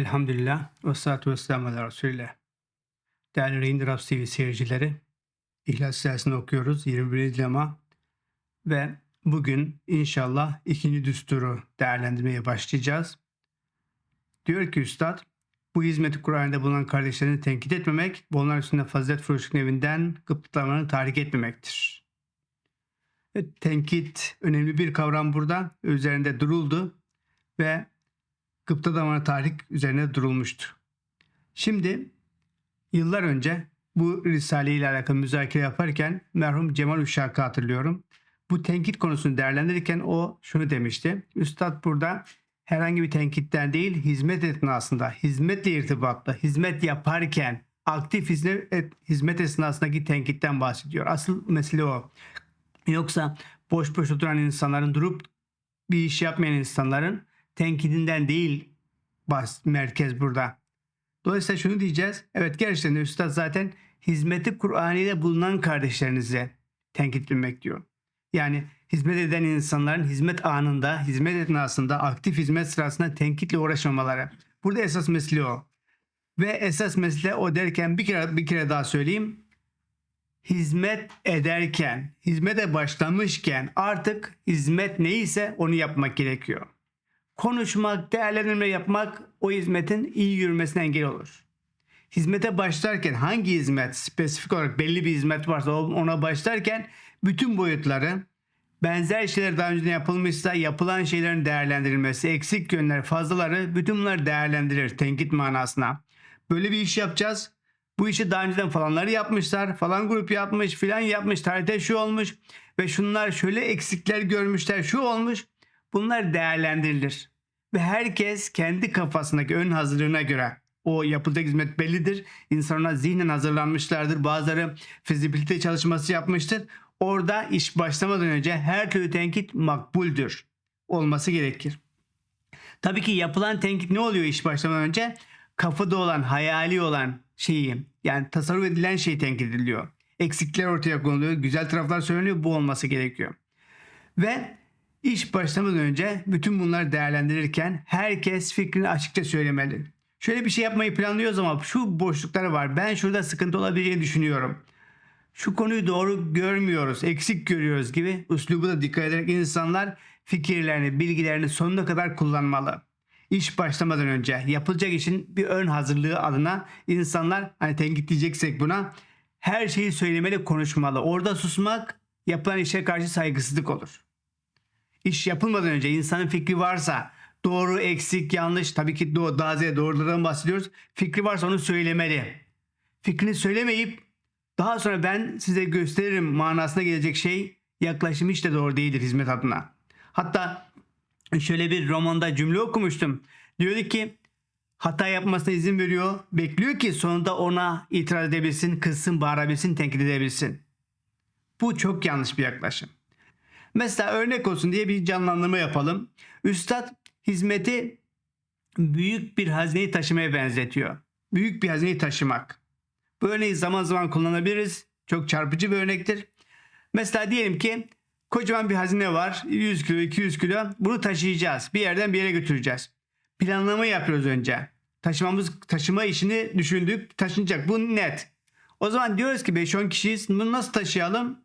Elhamdülillah ve salatu ve selamu ala Resulillah. Değerli Raindrops TV seyircileri, İhlas Suresini okuyoruz 21. lema ve bugün inşallah ikinci düsturu değerlendirmeye başlayacağız. Diyor ki Üstad, bu hizmeti Kur'an'da bulunan kardeşlerini tenkit etmemek ve onlar üstünde fazilet furuşluk evinden gıptalamanı tahrik etmemektir. Evet, tenkit önemli bir kavram burada. Üzerinde duruldu ve Gıpta damarı tahrik üzerine durulmuştu. Şimdi yıllar önce bu Risale ile alakalı müzakere yaparken merhum Cemal Uşak'ı hatırlıyorum. Bu tenkit konusunu değerlendirirken o şunu demişti. Üstad burada herhangi bir tenkitten değil hizmet esnasında, hizmetle irtibatlı, hizmet yaparken aktif hizmet, hizmet esnasındaki tenkitten bahsediyor. Asıl mesele o. Yoksa boş boş oturan insanların durup bir iş yapmayan insanların tenkidinden değil merkez burada. Dolayısıyla şunu diyeceğiz. Evet gerçekten de Üstad zaten hizmeti Kur'ani'de bulunan kardeşlerinize tenkit etmek diyor. Yani hizmet eden insanların hizmet anında, hizmet esnasında, aktif hizmet sırasında tenkitle uğraşmamaları. Burada esas mesele o. Ve esas mesele o derken bir kere bir kere daha söyleyeyim. Hizmet ederken, hizmete başlamışken artık hizmet neyse onu yapmak gerekiyor konuşmak, değerlendirme yapmak o hizmetin iyi yürümesine engel olur. Hizmete başlarken hangi hizmet spesifik olarak belli bir hizmet varsa ona başlarken bütün boyutları benzer şeyler daha önce yapılmışsa yapılan şeylerin değerlendirilmesi, eksik yönler, fazlaları bütün bunları değerlendirir tenkit manasına. Böyle bir iş yapacağız. Bu işi daha önceden falanları yapmışlar. Falan grup yapmış, filan yapmış, tarihte şu olmuş ve şunlar şöyle eksikler görmüşler, şu olmuş. Bunlar değerlendirilir. Ve herkes kendi kafasındaki ön hazırlığına göre o yapılacak hizmet bellidir. İnsanlar zihnen hazırlanmışlardır. Bazıları fizibilite çalışması yapmıştır. Orada iş başlamadan önce her türlü tenkit makbuldür. Olması gerekir. Tabii ki yapılan tenkit ne oluyor iş başlamadan önce? Kafada olan, hayali olan şeyi yani tasarruf edilen şey tenkit ediliyor. Eksikler ortaya konuluyor, güzel taraflar söyleniyor. Bu olması gerekiyor. Ve İş başlamadan önce bütün bunları değerlendirirken herkes fikrini açıkça söylemeli. Şöyle bir şey yapmayı planlıyoruz ama şu boşlukları var. Ben şurada sıkıntı olabileceğini düşünüyorum. Şu konuyu doğru görmüyoruz, eksik görüyoruz gibi üslubu da dikkat ederek insanlar fikirlerini, bilgilerini sonuna kadar kullanmalı. İş başlamadan önce yapılacak işin bir ön hazırlığı adına insanlar hani tenkitleyeceksek buna her şeyi söylemeli, konuşmalı. Orada susmak yapılan işe karşı saygısızlık olur iş yapılmadan önce insanın fikri varsa doğru, eksik, yanlış tabii ki doğru, ziyade doğrulardan bahsediyoruz. Fikri varsa onu söylemeli. Fikrini söylemeyip daha sonra ben size gösteririm manasına gelecek şey yaklaşım hiç de doğru değildir hizmet adına. Hatta şöyle bir romanda cümle okumuştum. Diyordu ki hata yapmasına izin veriyor. Bekliyor ki sonunda ona itiraz edebilsin, kızsın, bağırabilsin, tenkit edebilsin. Bu çok yanlış bir yaklaşım. Mesela örnek olsun diye bir canlandırma yapalım. Üstad hizmeti büyük bir hazineyi taşımaya benzetiyor. Büyük bir hazineyi taşımak. Bu örneği zaman zaman kullanabiliriz. Çok çarpıcı bir örnektir. Mesela diyelim ki kocaman bir hazine var. 100 kilo, 200 kilo. Bunu taşıyacağız. Bir yerden bir yere götüreceğiz. Planlama yapıyoruz önce. Taşımamız, taşıma işini düşündük. Taşınacak. Bu net. O zaman diyoruz ki 5-10 kişiyiz. Bunu nasıl taşıyalım?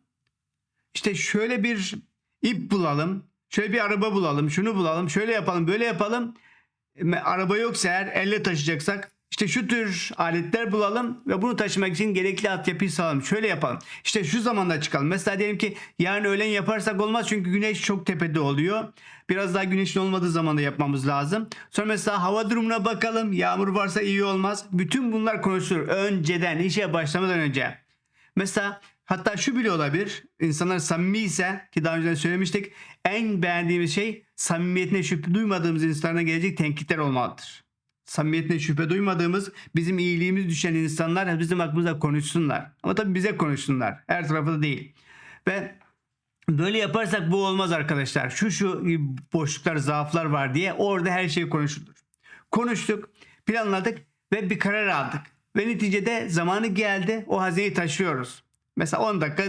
İşte şöyle bir ip bulalım. Şöyle bir araba bulalım. Şunu bulalım. Şöyle yapalım. Böyle yapalım. Araba yoksa eğer elle taşıyacaksak işte şu tür aletler bulalım ve bunu taşımak için gerekli altyapıyı sağlayalım. Şöyle yapalım. İşte şu zamanda çıkalım. Mesela diyelim ki yarın öğlen yaparsak olmaz çünkü güneş çok tepede oluyor. Biraz daha güneşin olmadığı zamanda yapmamız lazım. Sonra mesela hava durumuna bakalım. Yağmur varsa iyi olmaz. Bütün bunlar konuşulur. Önceden işe başlamadan önce. Mesela Hatta şu bile olabilir. İnsanlar samimi ise ki daha önce söylemiştik en beğendiğimiz şey samimiyetine şüphe duymadığımız insanlara gelecek tenkitler olmalıdır. Samimiyetine şüphe duymadığımız bizim iyiliğimiz düşen insanlar bizim aklımızda konuşsunlar. Ama tabii bize konuşsunlar. Her tarafı da değil. Ve böyle yaparsak bu olmaz arkadaşlar. Şu şu boşluklar, zaaflar var diye orada her şey konuşulur. Konuştuk, planladık ve bir karar aldık. Ve neticede zamanı geldi o hazineyi taşıyoruz. Mesela 10 dakika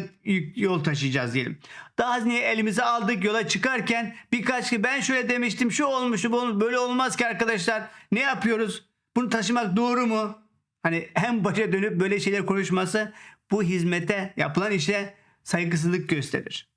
yol taşıyacağız diyelim. Daha hazineyi elimize aldık yola çıkarken birkaç kişi ben şöyle demiştim şu olmuş bu böyle olmaz ki arkadaşlar ne yapıyoruz? Bunu taşımak doğru mu? Hani hem başa dönüp böyle şeyler konuşması bu hizmete yapılan işe saygısızlık gösterir.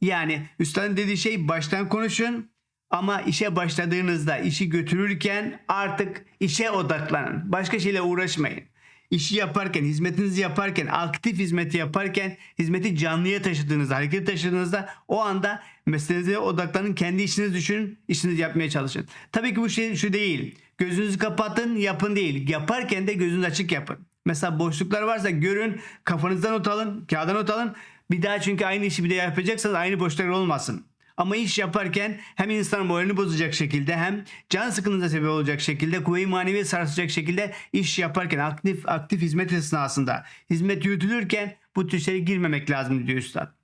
Yani üstadın dediği şey baştan konuşun ama işe başladığınızda işi götürürken artık işe odaklanın. Başka şeyle uğraşmayın. İşi yaparken, hizmetinizi yaparken, aktif hizmeti yaparken, hizmeti canlıya taşıdığınızda, harekete taşıdığınızda o anda meselenize odaklanın, kendi işinizi düşünün, işinizi yapmaya çalışın. Tabii ki bu şey şu değil. Gözünüzü kapatın, yapın değil. Yaparken de gözünüzü açık yapın. Mesela boşluklar varsa görün, kafanızdan not alın, kağıda not alın. Bir daha çünkü aynı işi bir de yapacaksanız aynı boşluklar olmasın. Ama iş yaparken hem insanın moralini bozacak şekilde hem can sıkıntısına sebep olacak şekilde kuvve-i manevi sarsacak şekilde iş yaparken aktif aktif hizmet esnasında hizmet yürütülürken bu tür girmemek lazım diyor üstad.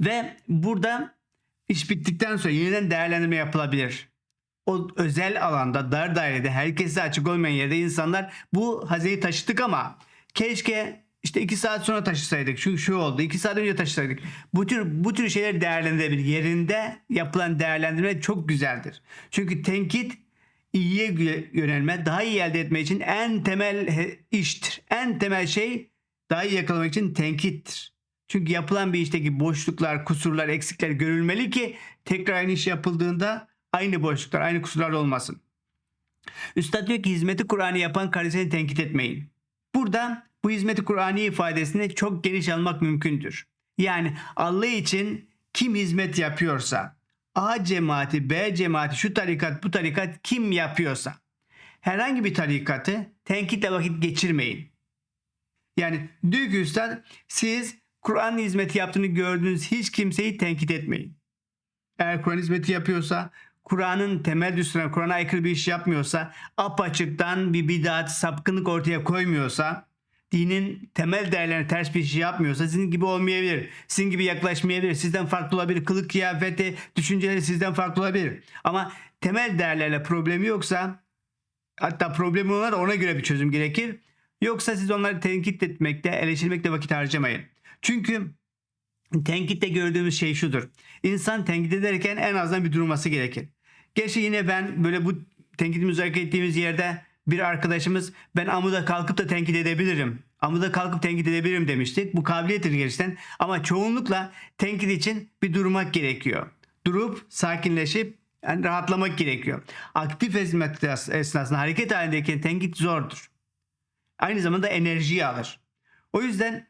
Ve burada iş bittikten sonra yeniden değerlendirme yapılabilir. O özel alanda dar dairede herkese açık olmayan yerde insanlar bu hazineyi taşıdık ama keşke işte iki saat sonra taşısaydık. Şu şu oldu. iki saat önce taşısaydık. Bu tür bu tür şeyler değerlendirebilir. Yerinde yapılan değerlendirme çok güzeldir. Çünkü tenkit iyiye yönelme, daha iyi elde etme için en temel iştir. En temel şey daha iyi yakalamak için tenkittir. Çünkü yapılan bir işteki boşluklar, kusurlar, eksikler görülmeli ki tekrar aynı iş yapıldığında aynı boşluklar, aynı kusurlar olmasın. Üstad diyor ki hizmeti Kur'an'ı yapan kardeşini tenkit etmeyin. Burada bu hizmeti Kur'an'ı ifadesini çok geniş almak mümkündür. Yani Allah için kim hizmet yapıyorsa, A cemaati, B cemaati, şu tarikat, bu tarikat kim yapıyorsa, herhangi bir tarikatı tenkitle vakit geçirmeyin. Yani Üstad, siz Kur'an hizmeti yaptığını gördüğünüz hiç kimseyi tenkit etmeyin. Eğer Kur'an hizmeti yapıyorsa, Kur'an'ın temel düsturuna, Kur'an'a aykırı bir iş yapmıyorsa, apaçıktan bir bidat, sapkınlık ortaya koymuyorsa, dinin temel değerlerine ters bir şey yapmıyorsa sizin gibi olmayabilir. Sizin gibi yaklaşmayabilir. Sizden farklı olabilir. Kılık kıyafeti, düşünceleri sizden farklı olabilir. Ama temel değerlerle problemi yoksa hatta problemi olanlar ona göre bir çözüm gerekir. Yoksa siz onları tenkit etmekte, eleştirmekte vakit harcamayın. Çünkü tenkitte gördüğümüz şey şudur. İnsan tenkit ederken en azından bir durması gerekir. Gerçi yine ben böyle bu tenkit müzakere ettiğimiz yerde bir arkadaşımız ben amuda kalkıp da tenkit edebilirim. Amuda kalkıp tenkit edebilirim demiştik. Bu kabiliyettir gerçekten. Ama çoğunlukla tenkit için bir durmak gerekiyor. Durup sakinleşip yani rahatlamak gerekiyor. Aktif hizmet esnasında hareket halindeyken tenkit zordur. Aynı zamanda enerjiyi alır. O yüzden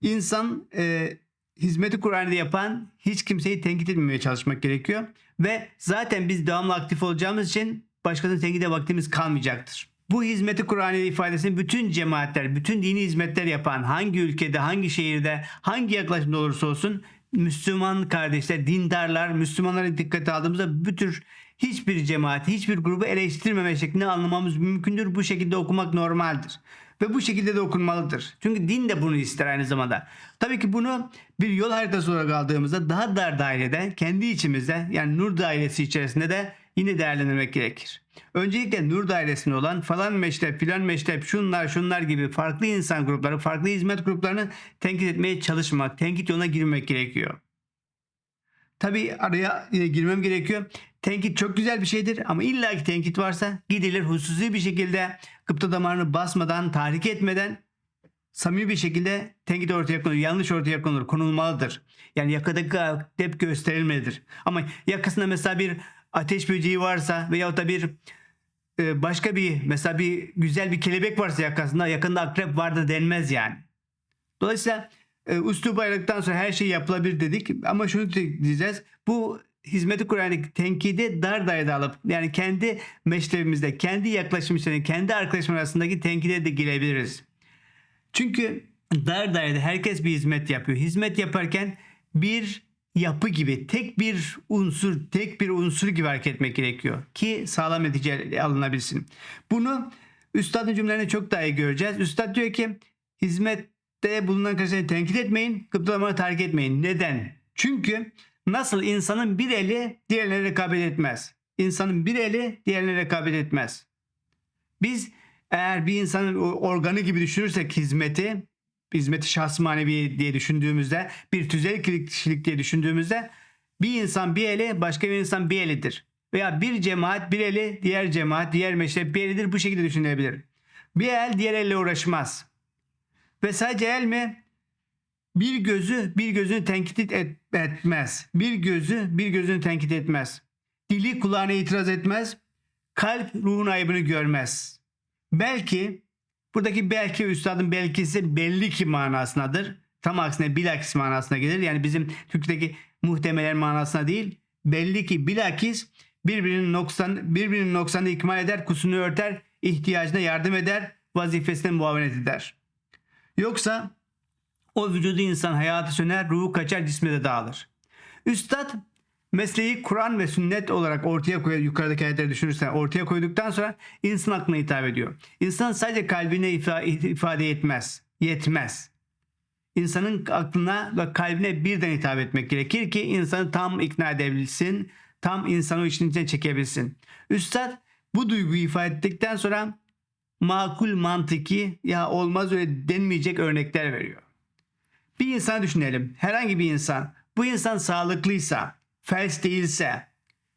insan e, hizmeti Kur'an'da yapan hiç kimseyi tenkit etmemeye çalışmak gerekiyor. Ve zaten biz devamlı aktif olacağımız için başkasını tenkide vaktimiz kalmayacaktır. Bu hizmeti Kur'an'da ifadesini bütün cemaatler, bütün dini hizmetler yapan hangi ülkede, hangi şehirde, hangi yaklaşımda olursa olsun Müslüman kardeşler, dindarlar, Müslümanları dikkate aldığımızda bu tür hiçbir cemaati, hiçbir grubu eleştirmeme şeklinde anlamamız mümkündür. Bu şekilde okumak normaldir. Ve bu şekilde de okunmalıdır. Çünkü din de bunu ister aynı zamanda. Tabii ki bunu bir yol haritası olarak aldığımızda daha dar dairede, kendi içimizde yani nur dairesi içerisinde de yine değerlendirmek gerekir. Öncelikle nur dairesinde olan falan meşrep, filan meşrep, şunlar şunlar gibi farklı insan grupları, farklı hizmet gruplarını tenkit etmeye çalışmak, tenkit yoluna girmek gerekiyor. Tabii araya yine girmem gerekiyor. Tenkit çok güzel bir şeydir ama illa ki tenkit varsa gidilir hususi bir şekilde gıpta damarını basmadan, tahrik etmeden samimi bir şekilde tenkit ortaya konulur, yanlış ortaya konulur, konulmalıdır. Yani yakadaki tep gösterilmelidir. Ama yakasında mesela bir ateş böceği varsa veyahut da bir e, başka bir mesela bir güzel bir kelebek varsa yakasında yakında akrep vardır denmez yani. Dolayısıyla e, üslubu ayırdıktan sonra her şey yapılabilir dedik ama şunu diyeceğiz. Bu hizmeti Kur'an'daki tenkidi dar dairede alıp yani kendi meşrebimizde, kendi yaklaşım içinde, kendi arkadaşım arasındaki tenkide de girebiliriz. Çünkü dar dairede herkes bir hizmet yapıyor. Hizmet yaparken bir yapı gibi tek bir unsur, tek bir unsur gibi hareket etmek gerekiyor ki sağlam netice alınabilsin. Bunu Üstadın cümlelerinde çok daha iyi göreceğiz. Üstad diyor ki hizmette bulunan kişileri tenkit etmeyin, gıptalamayı terk etmeyin. Neden? Çünkü nasıl insanın bir eli diğerine rekabet etmez. İnsanın bir eli diğerine rekabet etmez. Biz eğer bir insanın organı gibi düşünürsek hizmeti, hizmeti şahs manevi diye düşündüğümüzde, bir tüzel kişilik diye düşündüğümüzde bir insan bir eli başka bir insan bir elidir. Veya bir cemaat bir eli, diğer cemaat diğer meşrep bir elidir. Bu şekilde düşünülebilir. Bir el diğer elle uğraşmaz. Ve sadece el mi? Bir gözü bir gözünü tenkit et- etmez. Bir gözü bir gözünü tenkit etmez. Dili kulağına itiraz etmez. Kalp ruhun ayıbını görmez. Belki buradaki belki üstadın belkisi belli ki manasındadır. Tam aksine bilakis manasına gelir. Yani bizim Türkçedeki muhtemelen manasına değil. Belli ki bilakis birbirinin noksan birbirinin noksanını ikmal eder, kusunu örter, ihtiyacına yardım eder, vazifesine muavenet eder. Yoksa o vücudu insan hayatı söner, ruhu kaçar, cismi de dağılır. Üstad mesleği Kur'an ve sünnet olarak ortaya koyuyor. Yukarıdaki ayetleri düşünürsen ortaya koyduktan sonra insan aklına hitap ediyor. İnsan sadece kalbine ifa- ifade etmez, yetmez. İnsanın aklına ve kalbine birden hitap etmek gerekir ki insanı tam ikna edebilsin, tam insanı işin içine çekebilsin. Üstad bu duyguyu ifade ettikten sonra makul mantıki ya olmaz öyle denmeyecek örnekler veriyor. Bir insan düşünelim. Herhangi bir insan. Bu insan sağlıklıysa, felç değilse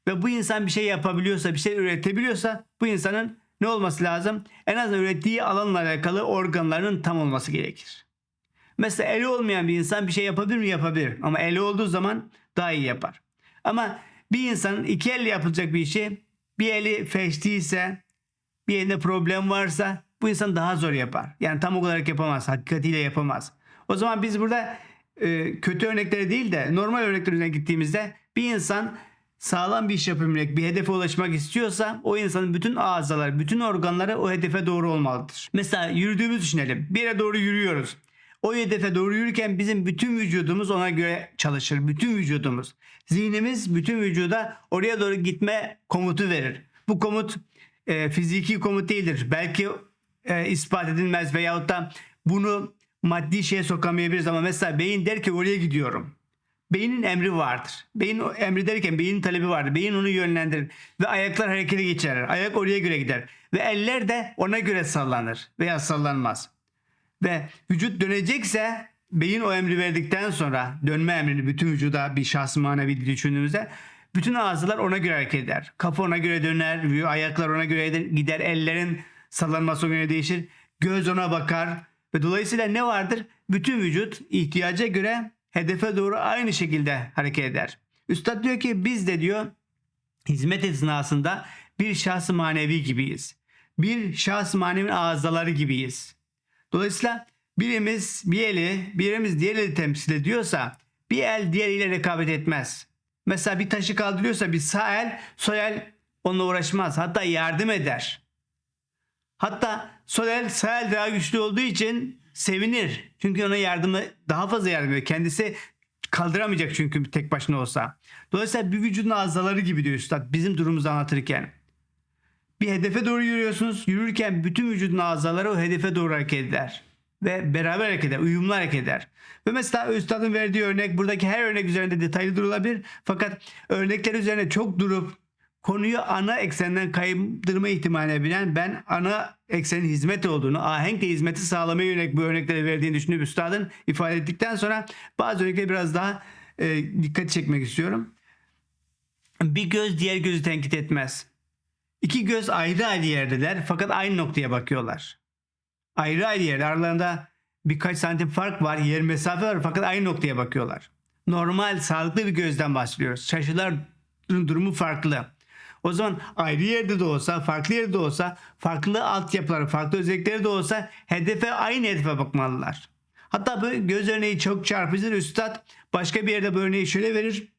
ve bu insan bir şey yapabiliyorsa, bir şey üretebiliyorsa bu insanın ne olması lazım? En azından ürettiği alanla alakalı organlarının tam olması gerekir. Mesela eli olmayan bir insan bir şey yapabilir mi? Yapabilir. Ama eli olduğu zaman daha iyi yapar. Ama bir insanın iki elle yapılacak bir işi bir eli değilse, bir elinde problem varsa bu insan daha zor yapar. Yani tam olarak yapamaz. Hakikatiyle yapamaz. O zaman biz burada e, kötü örnekleri değil de normal örnekler üzerine gittiğimizde bir insan sağlam bir iş yapabilmek, bir hedefe ulaşmak istiyorsa o insanın bütün azaları, bütün organları o hedefe doğru olmalıdır. Mesela yürüdüğümüzü düşünelim. Bir yere doğru yürüyoruz. O hedefe doğru yürürken bizim bütün vücudumuz ona göre çalışır. Bütün vücudumuz. Zihnimiz bütün vücuda oraya doğru gitme komutu verir. Bu komut e, fiziki komut değildir. Belki e, ispat edilmez veyahut da bunu maddi şeye sokamayabiliriz ama mesela beyin der ki oraya gidiyorum. Beynin emri vardır. Beyin emri derken beynin talebi vardır. Beyin onu yönlendirir ve ayaklar harekete geçirir. Ayak oraya göre gider ve eller de ona göre sallanır veya sallanmaz. Ve vücut dönecekse beyin o emri verdikten sonra dönme emrini bütün vücuda bir şahsı manevi düşündüğümüzde bütün ağızlar ona göre hareket eder. Kafa ona göre döner, ayaklar ona göre gider, ellerin sallanması ona göre değişir. Göz ona bakar ve dolayısıyla ne vardır? Bütün vücut ihtiyaca göre hedefe doğru aynı şekilde hareket eder. Üstad diyor ki biz de diyor hizmet esnasında bir şahs manevi gibiyiz. Bir şahs manevi ağızları gibiyiz. Dolayısıyla birimiz bir eli, birimiz diğer eli temsil ediyorsa bir el diğeriyle rekabet etmez. Mesela bir taşı kaldırıyorsa bir sağ el, sol el onunla uğraşmaz. Hatta yardım eder. Hatta sol el sağ el daha güçlü olduğu için sevinir. Çünkü ona yardımı daha fazla yardım ediyor. Kendisi kaldıramayacak çünkü tek başına olsa. Dolayısıyla bir vücudun azaları gibi diyor üstad bizim durumumuzu anlatırken. Bir hedefe doğru yürüyorsunuz. Yürürken bütün vücudun azaları o hedefe doğru hareket eder. Ve beraber hareket eder, uyumlu hareket eder. Ve mesela üstadın verdiği örnek buradaki her örnek üzerinde detaylı durulabilir. Fakat örnekler üzerine çok durup konuyu ana eksenden kaydırma ihtimaline bilen ben ana eksenin hizmet olduğunu, ahenkle hizmeti sağlamaya yönelik bu örnekleri verdiğini düşünüp üstadın ifade ettikten sonra bazı örnekleri biraz daha e, dikkat çekmek istiyorum. Bir göz diğer gözü tenkit etmez. İki göz ayrı ayrı yerdeler fakat aynı noktaya bakıyorlar. Ayrı ayrı yerde aralarında birkaç santim fark var, yer mesafe var fakat aynı noktaya bakıyorlar. Normal, sağlıklı bir gözden bahsediyoruz. Şaşılar durumu farklı. O zaman ayrı yerde de olsa, farklı yerde de olsa, farklı altyapıları, farklı özellikleri de olsa hedefe aynı hedefe bakmalılar. Hatta bu göz örneği çok çarpıcıdır. Üstad başka bir yerde bu örneği şöyle verir.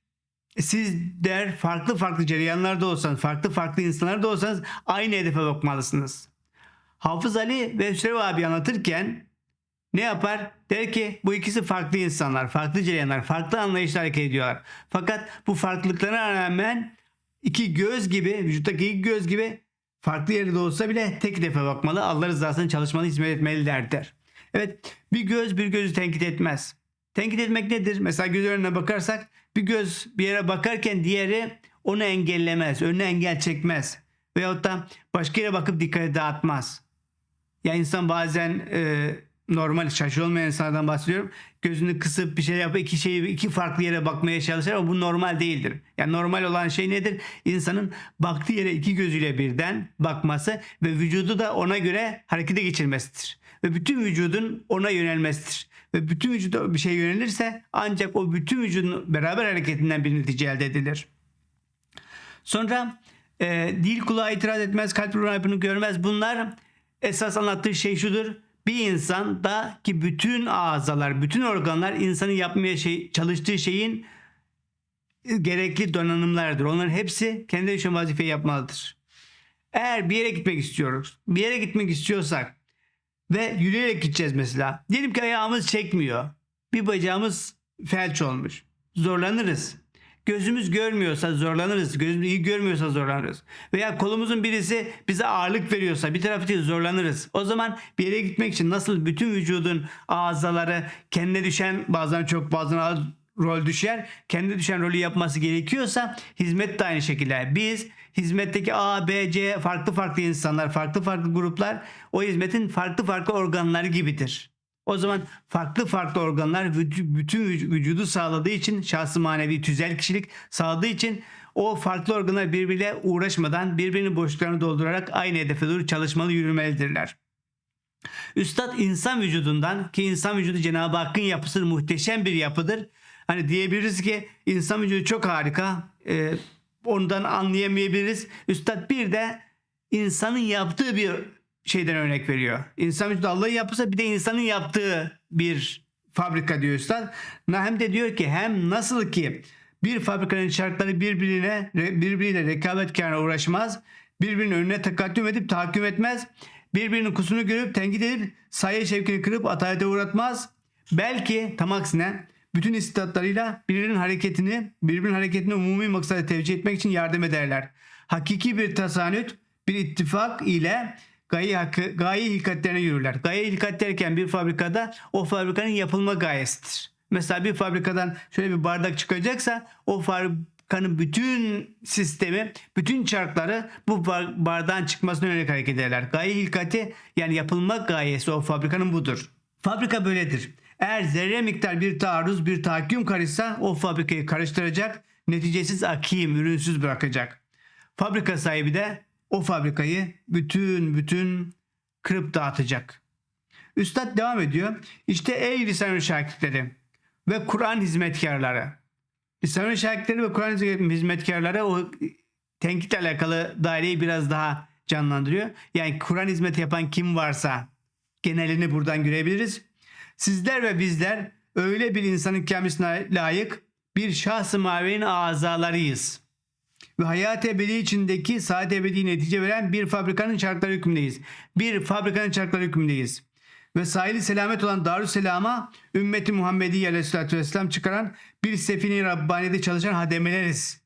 Siz der farklı farklı cereyanlarda olsanız, farklı farklı insanlarda olsanız aynı hedefe bakmalısınız. Hafız Ali ve Hüsrev abi anlatırken ne yapar? Der ki bu ikisi farklı insanlar, farklı cereyanlar, farklı anlayışla hareket ediyorlar. Fakat bu farklılıklarına rağmen iki göz gibi, vücuttaki iki göz gibi farklı yerde olsa bile tek defa bakmalı. Allah rızasını çalışmalı, hizmet etmeliler der. Evet bir göz bir gözü tenkit etmez. Tenkit etmek nedir? Mesela göz önüne bakarsak bir göz bir yere bakarken diğeri onu engellemez, önüne engel çekmez. Veyahut da başka yere bakıp dikkati dağıtmaz. Ya insan bazen e, normal şaşı olmayan insanlardan bahsediyorum. Gözünü kısıp bir şey yapıp iki şeyi iki farklı yere bakmaya çalışır ama bu normal değildir. Yani normal olan şey nedir? İnsanın baktığı yere iki gözüyle birden bakması ve vücudu da ona göre harekete geçirmesidir. Ve bütün vücudun ona yönelmesidir. Ve bütün vücuda bir şey yönelirse ancak o bütün vücudun beraber hareketinden bir netice elde edilir. Sonra e, dil kulağa itiraz etmez, kalp bunu görmez. Bunlar esas anlattığı şey şudur. Bir insan da ki bütün azalar, bütün organlar insanın yapmaya şey, çalıştığı şeyin gerekli donanımlardır. Onların hepsi kendi düşen vazifeyi yapmalıdır. Eğer bir yere gitmek istiyoruz, bir yere gitmek istiyorsak ve yürüyerek gideceğiz mesela. Diyelim ki ayağımız çekmiyor. Bir bacağımız felç olmuş. Zorlanırız. Gözümüz görmüyorsa zorlanırız. Gözümüz iyi görmüyorsa zorlanırız. Veya kolumuzun birisi bize ağırlık veriyorsa bir tarafı zorlanırız. O zaman bir yere gitmek için nasıl bütün vücudun azaları kendine düşen bazen çok bazen az rol düşer. Kendi düşen rolü yapması gerekiyorsa hizmet de aynı şekilde. Biz hizmetteki A, B, C farklı farklı insanlar, farklı farklı gruplar o hizmetin farklı farklı organları gibidir. O zaman farklı farklı organlar bütün vüc- vücudu sağladığı için şahsı manevi tüzel kişilik sağladığı için o farklı organlar birbiriyle uğraşmadan birbirinin boşluklarını doldurarak aynı hedefe doğru çalışmalı yürümelidirler. Üstad insan vücudundan ki insan vücudu Cenab-ı Hakk'ın yapısı muhteşem bir yapıdır. Hani diyebiliriz ki insan vücudu çok harika. e, ondan anlayamayabiliriz. Üstad bir de insanın yaptığı bir şeyden örnek veriyor. İnsan vücudu Allah'ın yapısı bir de insanın yaptığı bir fabrika diyor Üstad. Hem de diyor ki hem nasıl ki bir fabrikanın şartları birbirine birbiriyle rekabetkarına uğraşmaz. Birbirinin önüne takattüm edip tahakküm etmez. Birbirinin kusunu görüp tenkit edip sayı şevkini kırıp atalete uğratmaz. Belki tam aksine bütün istidatlarıyla birbirinin hareketini, birbirinin hareketini umumi maksada tevcih etmek için yardım ederler. Hakiki bir tasanüt, bir ittifak ile gaye, hakkı, gaye hilkatlerine yürürler. Gaye hilkat derken bir fabrikada o fabrikanın yapılma gayesidir. Mesela bir fabrikadan şöyle bir bardak çıkacaksa o fabrikanın bütün sistemi, bütün çarkları bu bar- bardağın çıkmasına yönelik hareket ederler. Gaye hilkati yani yapılma gayesi o fabrikanın budur. Fabrika böyledir. Eğer zerre miktar bir taarruz, bir tahakküm karışsa o fabrikayı karıştıracak, neticesiz akim, ürünsüz bırakacak. Fabrika sahibi de o fabrikayı bütün bütün kırıp dağıtacak. Üstad devam ediyor. İşte ey lisan-ı şakirtleri ve Kur'an hizmetkarları. Lisan-ı şakirtleri ve Kur'an hizmetkarları o tenkitle alakalı daireyi biraz daha canlandırıyor. Yani Kur'an hizmeti yapan kim varsa genelini buradan görebiliriz. Sizler ve bizler öyle bir insanın kendisine layık bir şahs-ı mavenin azalarıyız. Ve hayat ebedi içindeki saat ebedi netice veren bir fabrikanın çarkları hükmündeyiz. Bir fabrikanın çarkları hükmündeyiz. Ve sahili selamet olan Darüsselam'a ümmeti Muhammedi aleyhissalatü vesselam çıkaran bir sefine-i Rabbani'de çalışan hademeleriz.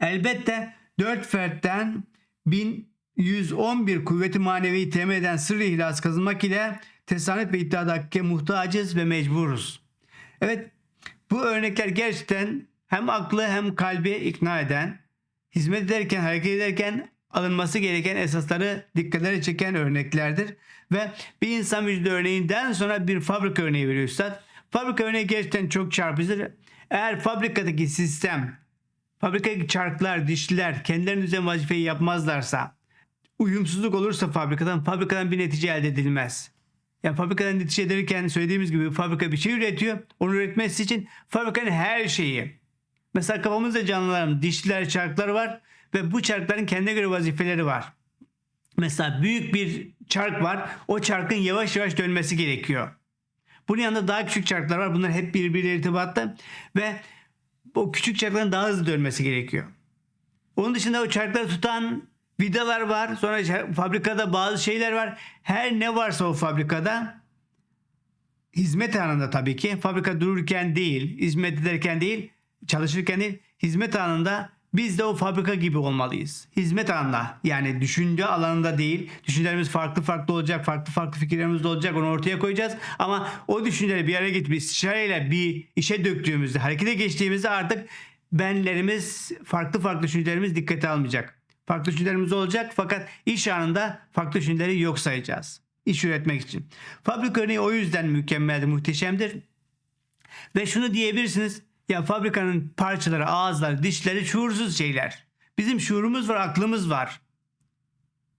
Elbette dört fertten 1111 kuvveti manevi temin eden sırrı ihlas kazanmak ile tesanet ve iddia hakkı muhtacız ve mecburuz. Evet bu örnekler gerçekten hem aklı hem kalbi ikna eden, hizmet ederken, hareket ederken alınması gereken esasları dikkatlere çeken örneklerdir. Ve bir insan vücudu örneğinden sonra bir fabrika örneği veriyor Üstad. Fabrika örneği gerçekten çok çarpıcıdır. Eğer fabrikadaki sistem, fabrikadaki çarklar, dişliler kendilerinin üzerine vazifeyi yapmazlarsa, uyumsuzluk olursa fabrikadan, fabrikadan bir netice elde edilmez. Yani fabrikadan netice ederken söylediğimiz gibi fabrika bir şey üretiyor. Onu üretmesi için fabrikanın her şeyi. Mesela kafamızda canlıların dişliler, çarklar var ve bu çarkların kendine göre vazifeleri var. Mesela büyük bir çark var. O çarkın yavaş yavaş dönmesi gerekiyor. Bunun yanında daha küçük çarklar var. Bunlar hep birbiriyle irtibatta ve o küçük çarkların daha hızlı dönmesi gerekiyor. Onun dışında o çarkları tutan vidalar var. Sonra fabrikada bazı şeyler var. Her ne varsa o fabrikada hizmet anında tabii ki fabrika dururken değil, hizmet ederken değil, çalışırken hizmet anında biz de o fabrika gibi olmalıyız. Hizmet anında yani düşünce alanında değil. Düşüncelerimiz farklı farklı olacak. Farklı farklı fikirlerimiz de olacak. Onu ortaya koyacağız. Ama o düşünceleri bir araya getirip istişareyle bir işe döktüğümüzde, harekete geçtiğimizde artık benlerimiz, farklı farklı düşüncelerimiz dikkate almayacak. Farklı düşüncelerimiz olacak fakat iş anında farklı düşünceleri yok sayacağız. iş üretmek için. Fabrika örneği o yüzden mükemmeldir, muhteşemdir. Ve şunu diyebilirsiniz. Ya fabrikanın parçaları, ağızları, dişleri şuursuz şeyler. Bizim şuurumuz var, aklımız var.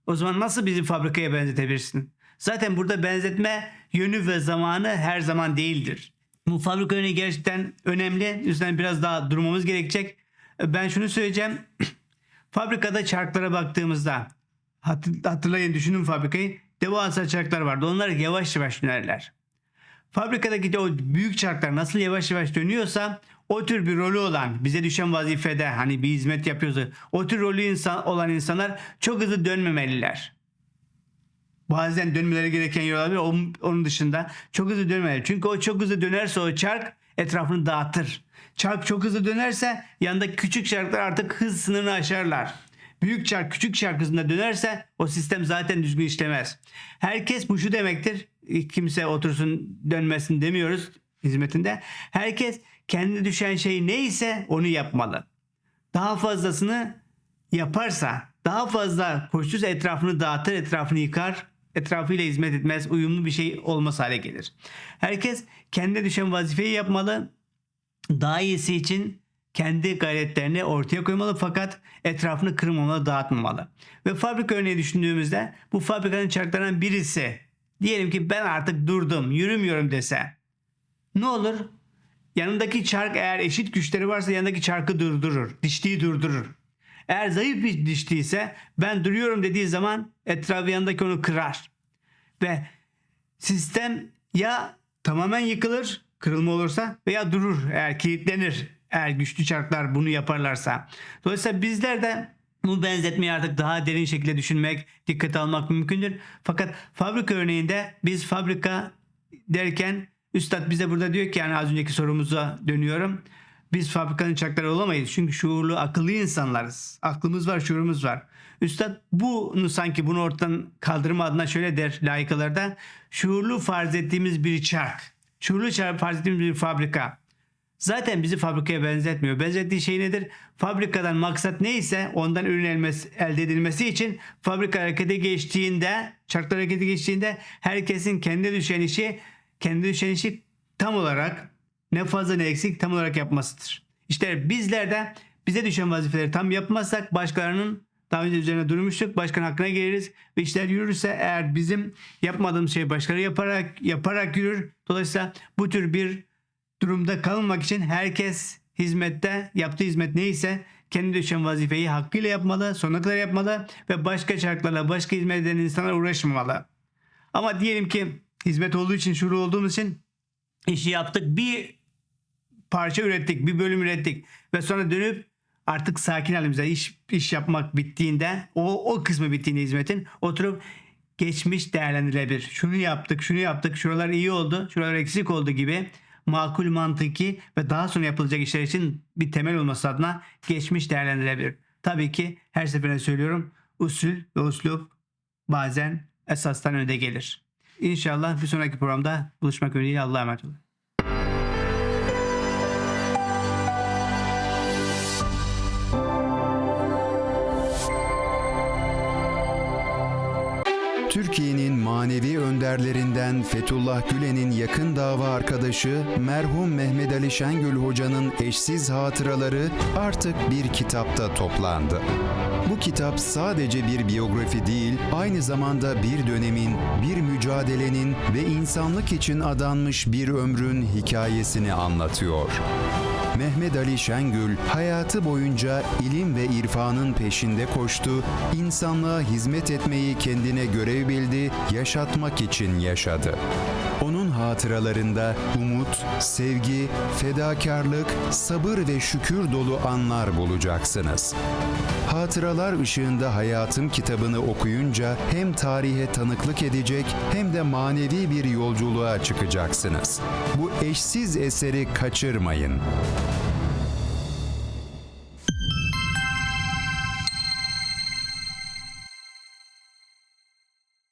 O zaman nasıl bizi fabrikaya benzetebilirsin? Zaten burada benzetme yönü ve zamanı her zaman değildir. Bu fabrika örneği gerçekten önemli. Üstünden biraz daha durmamız gerekecek. Ben şunu söyleyeceğim. Fabrikada çarklara baktığımızda hat- hatırlayın düşünün fabrikayı. Devasa çarklar vardı. Onlar yavaş yavaş dönerler. Fabrikadaki o büyük çarklar nasıl yavaş yavaş dönüyorsa o tür bir rolü olan bize düşen vazifede hani bir hizmet yapıyorsa o tür rolü insan, olan insanlar çok hızlı dönmemeliler. Bazen dönmeleri gereken yer olabilir. Onun, onun dışında çok hızlı dönmeli. Çünkü o çok hızlı dönerse o çark etrafını dağıtır. Çark çok hızlı dönerse yanındaki küçük çarklar artık hız sınırını aşarlar. Büyük çark küçük çark hızında dönerse o sistem zaten düzgün işlemez. Herkes bu şu demektir. Kimse otursun dönmesin demiyoruz hizmetinde. Herkes kendine düşen şey neyse onu yapmalı. Daha fazlasını yaparsa, daha fazla koştursa etrafını dağıtır, etrafını yıkar, etrafıyla hizmet etmez, uyumlu bir şey olmaz hale gelir. Herkes kendine düşen vazifeyi yapmalı. Daha iyisi için kendi gayretlerini ortaya koymalı fakat etrafını kırmamalı, dağıtmamalı. Ve fabrika örneği düşündüğümüzde bu fabrikanın çarklarından birisi diyelim ki ben artık durdum, yürümüyorum dese ne olur? Yanındaki çark eğer eşit güçleri varsa yanındaki çarkı durdurur. Dişliği durdurur. Eğer zayıf bir dişliyse ben duruyorum dediği zaman etrafı yanındaki onu kırar. Ve sistem ya tamamen yıkılır kırılma olursa veya durur eğer kilitlenir eğer güçlü çarklar bunu yaparlarsa. Dolayısıyla bizler de bu benzetmeyi artık daha derin şekilde düşünmek, dikkat almak mümkündür. Fakat fabrika örneğinde biz fabrika derken Üstad bize burada diyor ki yani az önceki sorumuza dönüyorum. Biz fabrikanın çarkları olamayız. Çünkü şuurlu, akıllı insanlarız. Aklımız var, şuurumuz var. Üstad bunu sanki bunu ortadan kaldırma adına şöyle der layıkalarda. Şuurlu farz ettiğimiz bir çark. Şuurlu çark farz ettiğimiz bir fabrika. Zaten bizi fabrikaya benzetmiyor. Benzettiği şey nedir? Fabrikadan maksat neyse ondan ürün elde edilmesi için fabrika harekete geçtiğinde, çarklar harekete geçtiğinde herkesin kendi düşen işi, kendi düşen işi tam olarak ne fazla ne eksik tam olarak yapmasıdır. İşte bizler de bize düşen vazifeleri tam yapmazsak başkalarının daha önce üzerine durmuştuk. Başkanın hakkına geliriz ve işler yürürse eğer bizim yapmadığımız şey başkaları yaparak yaparak yürür. Dolayısıyla bu tür bir durumda kalmamak için herkes hizmette yaptığı hizmet neyse kendi düşen vazifeyi hakkıyla yapmalı, sonuna kadar yapmalı ve başka çarklarla, başka hizmet eden insanlara uğraşmamalı. Ama diyelim ki hizmet olduğu için, şuru olduğumuz için işi yaptık. Bir parça ürettik, bir bölüm ürettik ve sonra dönüp artık sakin halimize iş, iş yapmak bittiğinde, o, o kısmı bittiğinde hizmetin oturup geçmiş değerlendirilebilir. Şunu yaptık, şunu yaptık, şuralar iyi oldu, şuralar eksik oldu gibi makul mantıki ve daha sonra yapılacak işler için bir temel olması adına geçmiş değerlendirilebilir. Tabii ki her seferinde söylüyorum usul ve uslup bazen esastan önde gelir. İnşallah bir sonraki programda buluşmak ümidiyle Allah'a emanet olun. Türkiye'nin manevi önderlerinden Fethullah Gülen'in yakın dava arkadaşı merhum Mehmet Ali Şengül Hoca'nın eşsiz hatıraları artık bir kitapta toplandı. Bu kitap sadece bir biyografi değil, aynı zamanda bir dönemin, bir mücadelenin ve insanlık için adanmış bir ömrün hikayesini anlatıyor. Mehmet Ali Şengül hayatı boyunca ilim ve irfanın peşinde koştu, insanlığa hizmet etmeyi kendine görev bildi, yaşatmak için yaşadı. Hatıralarında umut, sevgi, fedakarlık, sabır ve şükür dolu anlar bulacaksınız. Hatıralar ışığında hayatım kitabını okuyunca hem tarihe tanıklık edecek hem de manevi bir yolculuğa çıkacaksınız. Bu eşsiz eseri kaçırmayın.